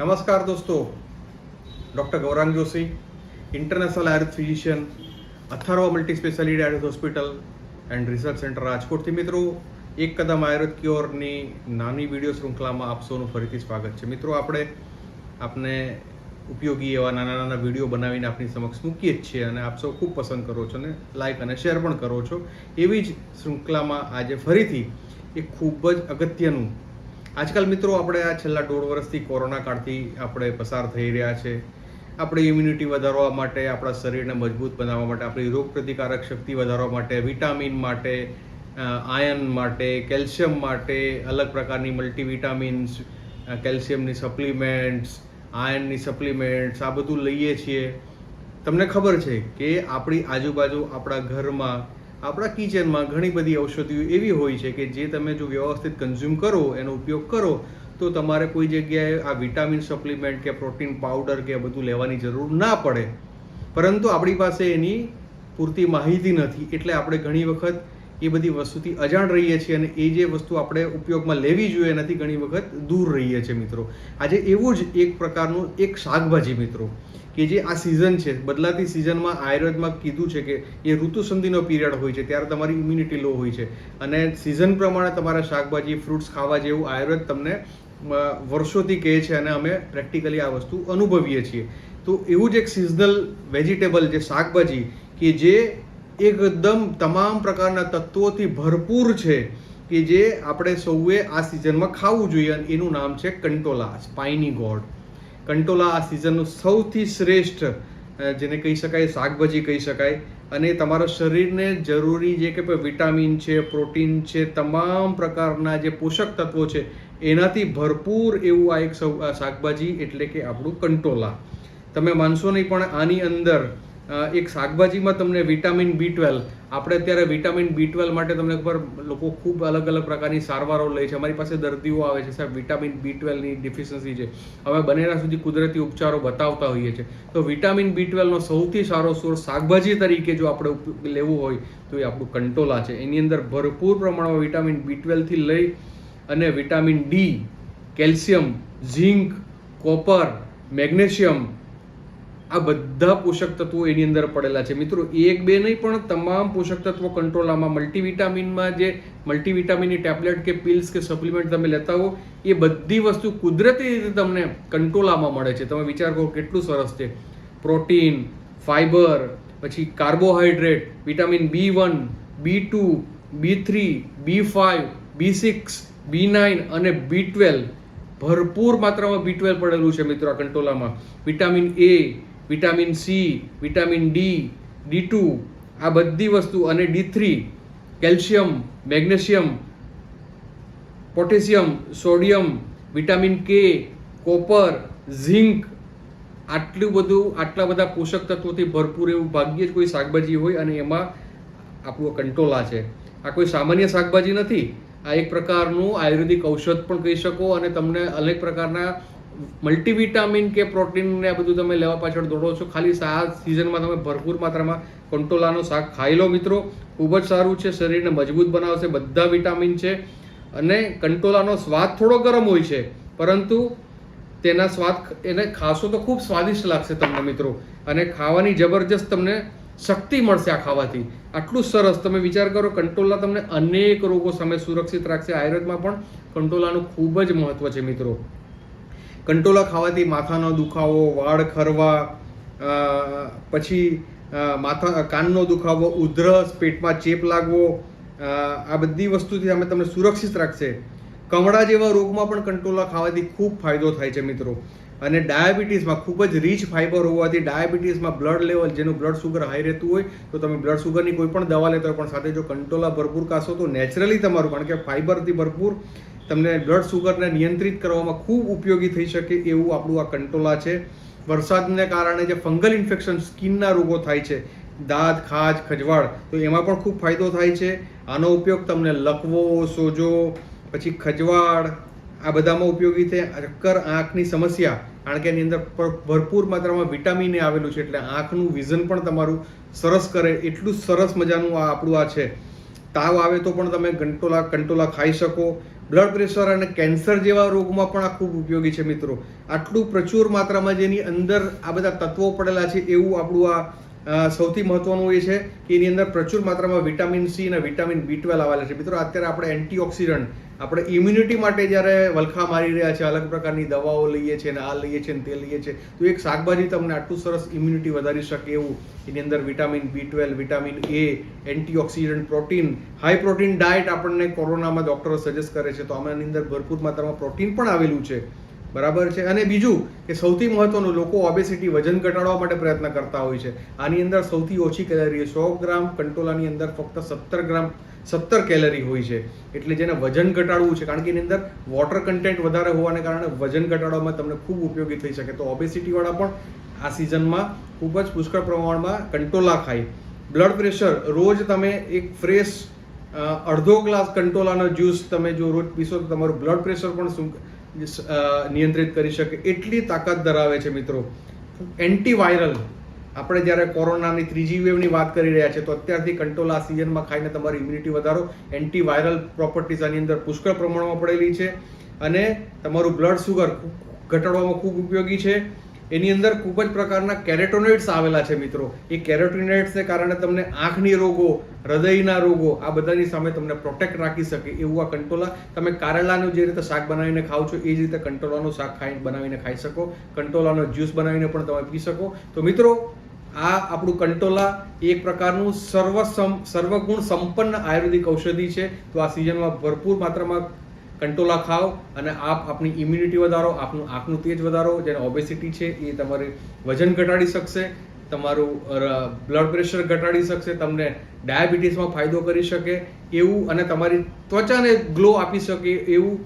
નમસ્કાર દોસ્તો doctor Gaurang Joshi international Ayurveda physician Atharva multi speciality Ayurveda hospital and research centre રાજકોટથી મિત્રો, એક કદમ આયુર્વેદ ક્યોરની નાની વીડિયો શૃંખલામાં આપ સૌનું ફરીથી સ્વાગત છે. મિત્રો, આપણે આપને ઉપયોગી એવા નાના નાના વીડિયો બનાવીને આપની સમક્ષ મૂકીએ જ છીએ અને આપ સૌ ખૂબ પસંદ કરો છો અને લાઈક અને શેર પણ કરો છો. એવી જ શૃંખલામાં આજે ફરીથી એક ખૂબ જ અગત્યનું આજકાલ મિત્રો આપણે આ છેલ્લા દોઢ વર્ષથી કોરોના કાળથી આપણે પસાર થઈ રહ્યા છે. આપણે ઇમ્યુનિટી વધારવા માટે, આપણા શરીરને મજબૂત બનાવવા માટે, આપણી રોગ પ્રતિકારક શક્તિ વધારવા માટે વિટામિન માટે આયન માટે કેલ્શિયમ માટે, અલગ પ્રકારની મલ્ટીવિટામિન્સ કેલ્શિયમની સપ્લિમેન્ટ્સ આયનની સપ્લિમેન્ટ્સ આ બધું લઈએ છીએ. તમને ખબર છે કે આપણી આજુબાજુ આપણા ઘરમાં આપણા કિચનમાં ઘણી બધી ઔષધિઓ એવી હોય છે કે જે તમે જો વ્યવસ્થિત કન્ઝ્યુમ કરો, એનો ઉપયોગ કરો, તો તમારે કોઈ જગ્યાએ આ વિટામિન સપ્લિમેન્ટ કે પ્રોટીન પાવડર કે બધું લેવાની જરૂર ના પડે. પરંતુ આપણી પાસે એની પૂરતી માહિતી નથી, એટલે આપણે ઘણી વખત એ બધી વસ્તુથી અજાણ રહીએ છીએ અને એ જે વસ્તુ આપણે ઉપયોગમાં લેવી જોઈએ એનાથી ઘણી વખત દૂર રહીએ છીએ મિત્રો. આજે એવું જ એક પ્રકારનું એક શાકભાજી મિત્રો. કે જે આ સિઝન છે, બદલાતી સિઝનમાં આયુર્વેદમાં કીધું છે કે એ ઋતુસંધિનો પીરિયડ હોય છે, ત્યારે તમારી ઇમ્યુનિટી લો હોય છે. અને સિઝન પ્રમાણે તમારા શાકભાજી ફ્રૂટ્સ ખાવા જેવું આયુર્વેદ તમને વર્ષોથી કહે છે અને અમે પ્રેક્ટિકલી આ વસ્તુ અનુભવીએ છીએ. તો એવું જ એક સિઝનલ વેજીટેબલ જે શાકભાજી કે જે એકદમ તમામ પ્રકારના તત્વોથી ભરપૂર છે કે જે આપણે સૌએ આ સિઝનમાં ખાવું જોઈએ. એનું નામ છે કંટોલા સ્પાઇની ગોડ કંટોલા આ સિઝનનું સૌથી શ્રેષ્ઠ જેને કહી શકાય, શાકભાજી કહી શકાય. અને તમારા શરીરને જરૂરી જે કે વિટામિન છે, પ્રોટીન છે, તમામ પ્રકારના જે પોષક તત્વો છે, એનાથી ભરપૂર એવું આ એક શાકભાજી એટલે કે આપણું કંટોલા. તમે માનશો નહીં, પણ આની અંદર એક શાકભાજીમાં તમને વિટામિન બી ટ્વેલ્વ આપણે અત્યારે વિટામિન બી ટ્વેલ્વ માટે તમને ખબર લોકો ખૂબ અલગ અલગ પ્રકારની સારવારો લે છે. અમારી પાસે દર્દીઓ આવે છે સાહેબ, વિટામિન બી ટ્વેલ્વની ડિફિશન્સી છે. અમે બનેલા સુધી કુદરતી ઉપચારો બતાવતા હોઈએ છીએ તો વિટામિન બી ટ્વેલ્વનો સૌથી સારો સોર્સ શાકભાજી તરીકે જો આપણે લેવું હોય તો એ આપણું કંટોલા છે. એની અંદર ભરપૂર પ્રમાણમાં વિટામિન બી ટ્વેલ્વથી લઈ અને vitamin D, calcium, zinc, copper, magnesium આ બધા પોષક તત્વો એની અંદર પડેલા છે. મિત્રો, એક બે નહીં, પણ તમામ પોષક તત્વો કંટ્રોલામાં મલ્ટીવિટામિનમાં જે મલ્ટીવિટામિનની ટેબ્લેટ કે પિલ્સ કે સપ્લિમેન્ટ તમે લેતા હો, એ બધી વસ્તુ કુદરતી રીતે તમને કંટ્રોલામાં મળે છે. તમે વિચાર કરો કેટલું સરસ છે. પ્રોટીન, ફાઈબર, પછી carbohydrate, vitamin B one, B two, B three, B five B six, B nine અને બી ટ્વેલ્વ. ભરપૂર માત્રામાં બી ટ્વેલ્વ પડેલું છે મિત્રો આ કંટોલામાં vitamin A vitamin C, vitamin D D two, આ બધી વસ્તુ અને D three, calcium, magnesium, potassium, sodium, vitamin K, copper, zinc, આટલું બધું, આટલા બધા પોષક તત્વોથી ભરપૂર એવું ભાગ્યે જ કોઈ શાકભાજી હોય અને એમાં આપણું કંટોલા છે. આ કોઈ સામાન્ય શાકભાજી નથી. આ એક પ્રકારનું આયુર્વેદિક ઔષધ પણ કહી શકો અને તમને અનેક પ્રકારના મલ્ટીવિટામિન કે પ્રોટીન ને આ બધું તમે લેવા પાછળ દોડો છો. ખાલી આ સિઝનમાં તમે ભરપૂર માત્રામાં કંટોલાનું શાક ખાઈ લો મિત્રો. ખૂબ જ સારું છે, શરીરને મજબૂત બનાવશે, બધા વિટામિન છે. અને કંટોલાનો સ્વાદ થોડો ગરમ હોય છે, પરંતુ તેના સ્વાદ એને ખાશો તો ખૂબ સ્વાદિષ્ટ લાગશે તમને મિત્રો. અને ખાવાની જબરજસ્ત તમને શક્તિ મળશે આ ખાવાથી. આટલું સરસ તમે વિચાર કરો, કંટોલા તમને અનેક રોગો સામે સુરક્ષિત રાખશે. આયુર્વેદમાં પણ કંટોલાનું ખૂબ જ મહત્વ છે મિત્રો. કંટોલા ખાવાથી માથાનો દુખાવો, વાળ ખરવા પછી માથા, કાનનો દુખાવો, ઉધરસ, પેટમાં ચેપ લાગવો આ બધી વસ્તુથી અમે તમને સુરક્ષિત રાખશે. કમળા જેવા રોગમાં પણ કંટોલા ખાવાથી ખૂબ ફાયદો થાય છે મિત્રો. અને ડાયાબિટીસમાં ખૂબ જ રીચ ફાઈબર હોવાથી ડાયાબિટીસમાં બ્લડ લેવલ જેનું બ્લડ સુગર હાઈ રહેતું હોય, તો તમે બ્લડ સુગરની કોઈ પણ દવા લેતા હોય, પણ સાથે જો કંટોલા ભરપૂર કાશો તો નેચરલી તમારું, કારણ કે ફાઈબરથી ભરપૂર તમને બ્લડ સુગરને નિયંત્રિત કરવામાં ખૂબ ઉપયોગી થઈ શકે એવું આપણું આ કંટોલા છે. વરસાદને કારણે જે ફંગલ ઇન્ફેક્શન સ્કિનના રોગો થાય છે, દાંત, ખાજ, ખજવાળ, તો એમાં પણ ખૂબ ફાયદો થાય છે. આનો ઉપયોગ તમને લકવો, સોજો, પછી ખજવાળ, આ બધામાં ઉપયોગી છે ચક્કર આંખની સમસ્યા, કારણ કે એની અંદર ભરપૂર માત્રામાં વિટામિન આવેલું છે, એટલે આંખનું વિઝન પણ તમારું સરસ કરે. એટલું સરસ મજાનું આ આપણું આ છે. તાવ આવે તો પણ તમે કંટોલા કંટોલા ખાઈ શકો. બ્લડ પ્રેશર અને કેન્સર જેવા રોગમાં પણ આ ખૂબ ઉપયોગી છે મિત્રો. આટલું પ્રચુર માત્રામાં જેની અંદર આ બધા તત્વો પડેલા છે એવું આપણું આ સૌથી મહત્વનું એ છે કે એની અંદર પ્રચુર માત્રામાં વિટામિન સી અને વિટામિન બી ટ્વેલ્વ આવેલા છે. મિત્રો, અત્યારે આપણે એન્ટીઓક્સિડન્ટ, આપણે ઇમ્યુનિટી માટે જ્યારે વલખા મારી રહ્યા છે, અલગ પ્રકારની દવાઓ લઈએ છીએ ને આ લઈએ છીએ ને તે લઈએ છીએ તો એક શાકભાજી તમને આટલું સરસ ઇમ્યુનિટી વધારી શકે એવું. એની અંદર vitamin B twelve, vitamin A, antioxidant, protein high protein diet આપણને કોરોનામાં ડૉક્ટરો સજેસ્ટ કરે છે. તો આમાંની અંદર ભરપૂર માત્રામાં પ્રોટીન પણ આવેલું છે. બરાબર છે? અને બીજું કે સૌથી મહત્વનું, લોકો ઓબેસિટી વજન ઘટાડવા માટે પ્રયત્ન કરતા હોય છે. આની અંદર સૌથી ઓછી કેલરી સો ગ્રામ, કંટોલાની અંદર ફક્ત સત્તર ગ્રામ, સત્તર કેલરી હોય છે. એટલે જેને વજન ઘટાડવું છે, કારણ કે એની અંદર વોટર કન્ટેન્ટ વધારે હોવાને કારણે વજન ઘટાડવામાં તમને ખૂબ ઉપયોગી થઈ શકે. તો ઓબેસિટીવાળા પણ આ સિઝનમાં ખૂબ જ પુષ્કળ પ્રમાણમાં કંટોલા ખાય. બ્લડ પ્રેશર રોજ તમે એક ફ્રેશ અડધો ગ્લાસ કંટોલાનો જ્યુસ તમે જો રોજ પીશો તો તમારું બ્લડ પ્રેશર પણ શું નિયંત્રિત કરી શકે એટલી તાકાત ધરાવે છે મિત્રો. એન્ટીવાયરલ આપણે જ્યારે કોરોનાની ત્રીજી વેવની વાત કરી રહ્યા છે તો અત્યારથી કંટ્રોલ આ સિઝનમાં ખાઈને તમારી ઇમ્યુનિટી વધારો. એન્ટીવાયરલ પ્રોપર્ટીઝ આની અંદર પુષ્કળ પ્રમાણમાં પડેલી છે. અને તમારું બ્લડ સુગર ઘટાડવામાં ખૂબ ઉપયોગી છે. એની અંદર ખૂબ જ પ્રકારના કેરેટોનોઇડ્સ આવેલા છે મિત્રો. એ કેરેટોનોઇડ્સને કારણે તમને આંખની રોગો, હૃદયના રોગો, આ બધાની સામે તમને પ્રોટેક્ટ રાખી શકે એવું આ કંટોલા. તમે કારેલાનું જે રીતે શાક બનાવીને ખાવ છો, એ જ રીતે કંટોલાનું શાક ખાઈ, બનાવીને ખાઈ શકો. કંટોલાનો જ્યુસ બનાવીને પણ તમે પી શકો. તો મિત્રો, આ આપણું કંટોલા એક પ્રકારનું સર્વ સર્વગુણ સંપન્ન આયુર્વેદિક ઔષધિ છે. તો આ સિઝનમાં ભરપૂર માત્રામાં કંટોલા ખાઓ અને આપ આપની ઇમ્યુનિટી વધારો, આપનું આંખનું તેજ વધારો, જેને ઓબેસિટી છે એ તમારે વજન ઘટાડી શકશે, તમારું બ્લડ પ્રેશર ઘટાડી શકશે, તમને ડાયાબિટીસમાં ફાયદો કરી શકે, એવું અને તમારી ત્વચાને ગ્લો આપી શકે એવું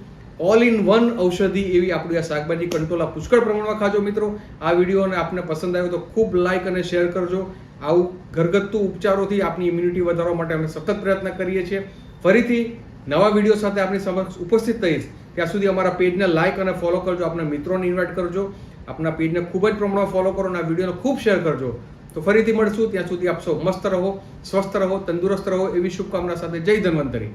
ઓલ ઇન વન ઔષધિ એવી આપણી આ શાકભાજી કંટોલા પુષ્કળ પ્રમાણમાં ખાજો મિત્રો. આ વિડીયોને આપને પસંદ આવ્યો તો ખૂબ લાઇક અને શેર કરજો. આવું ઘરગથ્થુ ઉપચારોથી આપની ઇમ્યુનિટી વધારવા માટે અમે સતત પ્રયત્ન કરીએ છીએ. ફરીથી નવા વીડિયો સાથે આપની સમક્ષ ઉપસ્થિત થઈશ. ત્યાં સુધી અમારા પેજને લાઇક અને ફોલો કરજો. આપણા મિત્રોને ઇન્વાઇટ કરજો. આપણા પેજને ખૂબ જ પ્રમાણમાં ફોલો કરો અને આ વિડીયોને ખૂબ શેર કરજો. તો ફરીથી મળશું. ત્યાં સુધી આપ સૌ મસ્ત રહો, સ્વસ્થ રહો, તંદુરસ્ત રહો એવી શુભકામના સાથે જય ધન્વંતરી.